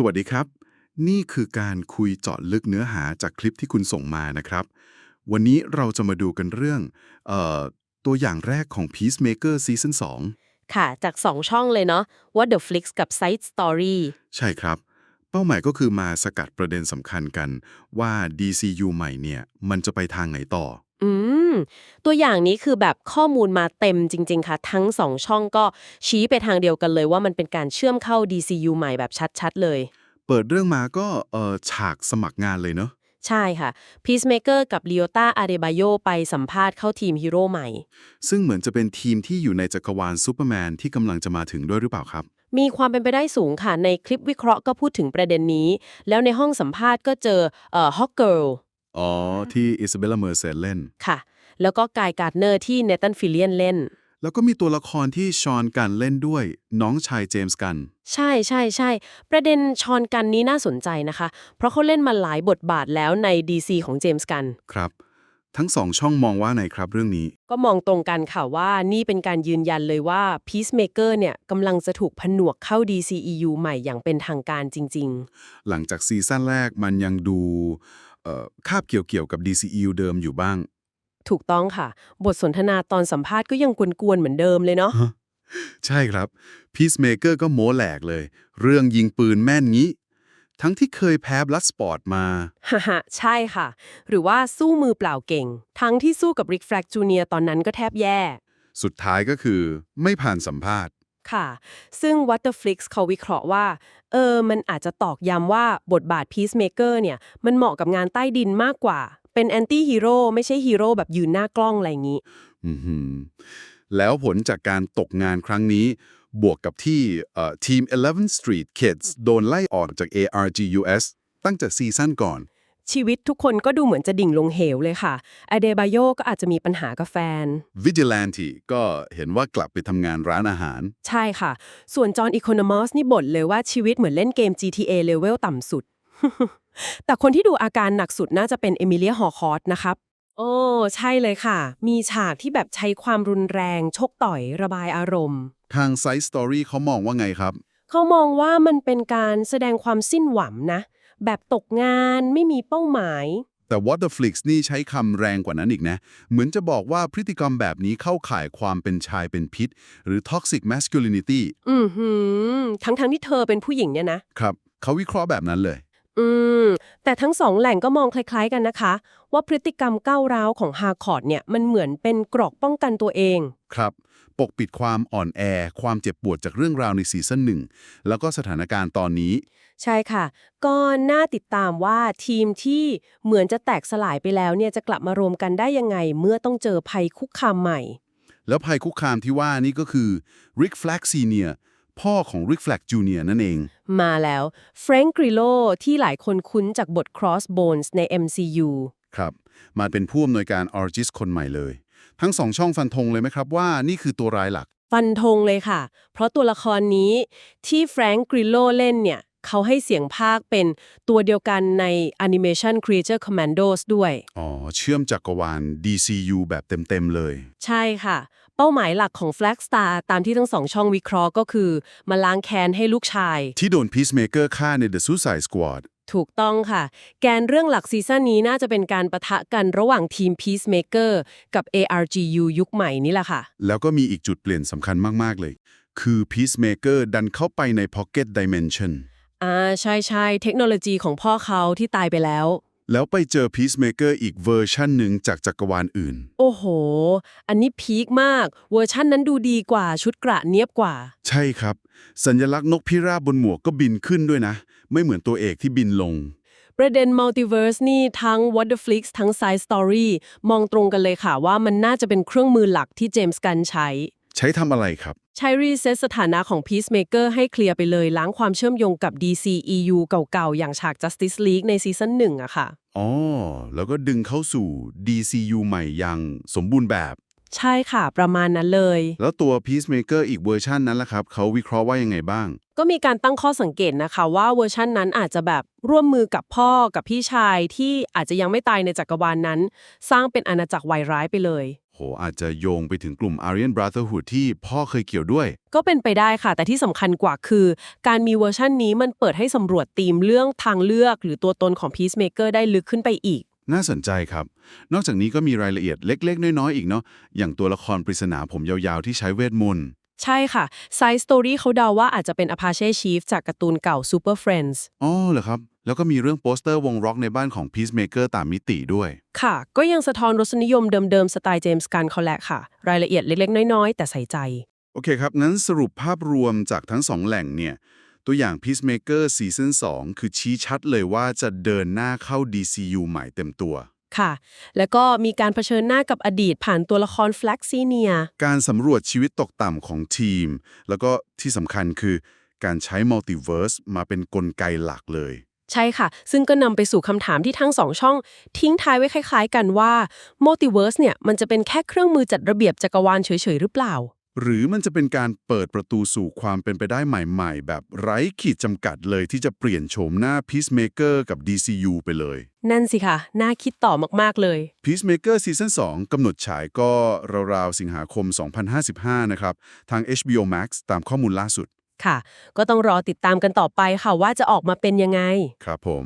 สวัสดีครับ นี่คือการคุยเจาะลึกเนื้อหาจากคลิปที่คุณส่งมานะครับ วันนี้เราจะมาดูกันเรื่องเอ่อตัวอย่างแรกของ Peacemaker Season ค่ะ จาก 2 ช่องเลยเนาะ What the Flix กับ Side Story 2ใช่ครับ เป้าหมายก็คือมาสกัดประเด็นสำคัญกันว่า DCU ใหม่เนี่ย มันจะไปทางไหนต่อ อืม ตัวอย่างนี้คือแบบข้อมูลมาเต็มจริง ๆ ค่ะ ทั้ง 2 ช่องก็ชี้ไปทางเดียวกันเลยว่ามันเป็นการเชื่อมเข้า DCU ใหม่แบบชัด ๆ เลย เปิดเรื่องมาก็เอ่อฉากสมัครงานเลยเนาะใช่ค่ะ Peacemaker กับ l ิโอตาอาเดบาโยไปสัมภาษณ์เข้าทีมฮีโร่ใหม่ ซึ่งเหมือนจะเป็นทีมที่อยู่ในจักรวาลซูเปอร์แมนที่กำลังจะมาถึงด้วยหรือเปล่าครับ มีความเป็นไปได้สูงค่ะ ในคลิปวิเคราะห์ก็พูดถึงประเด็นนี้ แล้วในห้องสัมภาษณ์ก็เจอเอ่อฮอกเกิลอ๋อ ที่อิซาเบลลาเมอร์เซนเล่นค่ะ แล้วก็กายการ์ดเนอร์ที่เนตันฟิลเลียนเล่น แล้วก็มีตัวละครที่ชอนกันเล่นด้วย น้องชายเจมส์กัน ใช่ใช่ใช่ประเด็นชอนกันนี้น่าสนใจนะคะ เพราะเขาเล่นมาหลายบทบาทแล้วใน DC ของเจมส์กัน ครับทั้งสองช่องมองว่าไงครับเรื่องนี้ ก็มองตรงกันค่ะว่านี่เป็นการยืนยันเลยว่า Peacemaker เนี่ยกำลังจะถูกผนวกเข้า DCEU ใหม่อย่างเป็นทางการจริงหลังจากซีซั่นแรกมันยังดูเอ่อคาบเกี่ยวเกี่ยวๆกับ DCEU เดิมอยู่บ้างๆ ถูกต้องค่ะ บทสนทนาตอนสัมภาษณ์ก็ยังกวนๆเหมือนเดิมเลยเนาะ ใช่ครับ Peacemaker ก็โม้แหลกเลย เรื่องยิงปืนแม่นงี้ ทั้งที่เคยแพ้บลัดสปอร์ตมา ฮ่าฮ่าใช่ค่ะ หรือว่าสู้มือเปล่าเก่ง ทั้งที่สู้กับริกแฟลกจูเนียตอนนั้นก็แทบแย่ สุดท้ายก็คือไม่ผ่านสัมภาษณ์ ค่ะ ซึ่ง Waterflix เขาวิเคราะห์ว่า เออ มันอาจจะตอกย้ำว่าบทบาท Peacemaker เนี่ย มันเหมาะกับงานใต้ดินมากกว่า เป็นแอนตี้ฮีโร่ไม่ใช่ฮีโร่แบบยืนหน้ากล้องอะไรอย่างนี้ อือหือแล้วผลจากการตกงานครั้งนี้ บวกกับที่เอ่อทีม 11 Street Kids โดนไล่ออกจาก ARGUS ตั้งแต่ซีซั่นก่อน ชีวิตทุกคนก็ดูเหมือนจะดิ่งลงเหวเลยค่ะอเดบาโยก็อาจจะมีปัญหากับแฟน Vigilante ก็เห็นว่ากลับไปทำงานร้านอาหาร ใช่ค่ะ ส่วนจอห์นอีโคโนมอสนี่บ่นเลยว่าชีวิตเหมือนเล่นเกม GTA เลเวลต่ำสุด แต่คนที่ดูอาการหนักสุดน่าจะเป็นเอมิเลียฮอร์คอร์สนะครับ โอ้ ใช่เลยค่ะ มีฉากที่แบบใช้ความรุนแรง ชกต่อยระบายอารมณ์ ทาง Side Story เขามองว่าไงครับ เขามองว่ามันเป็นการแสดงความสิ้นหวังนะ แบบตกงานไม่มีเป้าหมาย แต่ Waterflix นี่ใช้คำแรงกว่านั้นอีกนะ เหมือนจะบอกว่าพฤติกรรมแบบนี้เข้าข่ายความเป็นชายเป็นพิษ หรือ toxic masculinity อือหือ ทั้งๆที่เธอเป็นผู้หญิงเนี่ยนะ ครับ เขาวิเคราะห์แบบนั้นเลย อืม แต่ทั้งสองแหล่งก็มองคล้ายๆกันนะคะ ว่าพฤติกรรมก้าวร้าวของฮาร์คอร์ดเนี่ยมันเหมือนเป็นกรอกป้องกันตัวเอง ครับ ปกปิดความอ่อนแอ ความเจ็บปวดจากเรื่องราวในซีซั่นหนึ่งแล้วก็สถานการณ์ตอนนี้ ใช่ค่ะ ก็น่าติดตามว่าทีมที่เหมือนจะแตกสลายไปแล้วเนี่ยจะกลับมารวมกันได้ยังไง เมื่อต้องเจอภัยคุกคามใหม่ แล้วภัยคุกคามที่ว่านี่ก็คือ Rick Flag Senior พ่อของ Rick Flag Jr. นั่นเอง มาแล้วแฟรงก์กริโลที่หลายคนคุ้นจากบท Crossbones ใน MCU ครับ มาเป็นผู้อำนวยการ Argis คนใหม่เลย ทั้งสองช่องฟันธงเลยไหมครับว่านี่คือตัวร้ายหลัก ฟันธงเลยค่ะ เพราะตัวละครนี้ที่แฟรงก์กริโลเล่นเนี่ย เขาให้เสียงภาคเป็นตัวเดียวกันใน Animation Creature Commandos ด้วย อ๋อ เชื่อมจักรวาล DCU แบบเต็ม ๆ เลย ใช่ค่ะ เป้าหมายหลักของ Flag Star ตามที่ทั้งสองช่องวิเคราะห์ก็คือ มาล้างแค้นให้ลูกชาย ที่โดน Peacemaker ฆ่าใน The Suicide Squad ถูกต้องค่ะ แกนเรื่องหลักซีซั่นนี้น่าจะเป็นการประทะกันระหว่างทีม Peacemaker กับ ARGU ยุคใหม่นี่แหละค่ะ แล้วก็มีอีกจุดเปลี่ยนสำคัญมาก ๆ เลย คือ Peacemaker ดันเข้าไปใน Pocket Dimension อ่า ใช่ใช่เทคโนโลยีของพ่อเขาที่ตายไปแล้ว แล้วไปเจอ Peacemaker อีกเวอร์ชันหนึ่งจากจักรวาลอื่น โอ้โห อันนี้พีคมาก เวอร์ชั่นนั้นดูดีกว่าชุดกระเนียบกว่า ใช่ครับ สัญลักษณ์นกพิราบบนหมวกก็บินขึ้นด้วยนะ ไม่เหมือนตัวเอกที่บินลง ประเด็นมัลติเวิร์สนี่ทั้ง Waterflix ทั้ง Side Story มองตรงกันเลยค่ะว่ามันน่าจะเป็นเครื่องมือหลักที่เจมส์กันใช้ ใช้ทำอะไรครับ ใช้รีเซ็ตสถานะของ Peacemaker ให้เคลียร์ไปเลยล้างความเชื่อมโยงกับ DCEU เก่าๆ อย่างฉาก Justice League ในซีซั่นหนึ่งอะค่ะ อ๋อ แล้วก็ดึงเข้าสู่ DCU ใหม่อย่างสมบูรณ์แบบ ใช่ค่ะ ประมาณนั้นเลย แล้วตัว Peacemaker อีกเวอร์ชันนั้นล่ะครับ เขาวิเคราะห์ว่ายังไงบ้าง ก็มีการตั้งข้อสังเกตนะคะว่าเวอร์ชันนั้นอาจจะแบบร่วมมือกับพ่อกับพี่ชายที่อาจจะยังไม่ตายในจักรวาลนนั้น สร้างเป็นอาณาจักรวายร้ายไปเลย โโหอาจจะโยงไปถึงกลุ่ม Aryan Brotherhood ที่พ่อเคยเกี่ยวด้วย ก็เป็นไปได้ค่ะ แต่ที่สำคัญกว่าคือ การมีเวอร์ชันนี้มันเปิดให้สำรวจธีมเรื่องทางเลือก หรือตัวตนของ Peacemaker ได้ลึกขึ้นไปอีก น่าสนใจครับ นอกจากนี้ก็มีรายละเอียดเล็ก ๆ น้อยๆอีกเนาะอย่างตัวละครปริศนาผมยาวๆ ที่ใช้เวทมนต์ใช่ค่ะ Side Story เขาเดาว่าอาจจะเป็น Apache Chief จากการ์ตูนเก่า Super Friends อ๋อเหรอครับ แล้วก็มีเรื่องโปสเตอร์วงร็อกในบ้านของ Peacemaker ตามมิติด้วย ค่ะ ก็ยังสะท้อนรสนิยมเดิมๆ สไตล์เจมส์กันเขาแหละค่ะ รายละเอียดเล็กๆ น้อยๆ แต่ใส่ใจ โอเคครับ งั้นสรุปภาพรวมจากทั้งสองแหล่งเนี่ย ตัวอย่าง Peacemaker Season 2คือชี้ชัดเลยว่าจะเดินหน้าเข้า DCU ใหม่เต็มตัว ค่ะ แล้วก็มีการเผชิญหน้ากับอดีตผ่านตัวละคร Flax Senior การสำรวจชีวิตตกต่ำของทีม แล้วก็ที่สำคัญคือการใช้มัลติเวิร์สมาเป็นกลไกหลักเลย ใช่ค่ะ ซึ่งก็นำไปสู่คำถามที่ทั้งสองช่อง ทิ้งท้ายไว้คล้าย ๆ กันว่า Multiverse เนี่ยมันจะเป็นแค่เครื่องมือจัดระเบียบจักรวาลเฉยๆ หรือเปล่า หรือมันจะเป็นการเปิดประตูสู่ความเป็นไปได้ใหม่ๆ แบบไร้ขีดจำกัดเลยที่จะเปลี่ยนโฉมหน้า Peacemaker กับ DCU ไปเลย นั่นสิค่ะ น่าคิดต่อมากๆเลย Peacemaker Season 2 กำหนดฉายก็ราวๆสิงหาคม 2055 นะครับ ทาง HBO Max ตามข้อมูลล่าสุด ค่ะ ก็ต้องรอติดตามกันต่อไปค่ะว่าจะออกมาเป็นยังไง ครับผม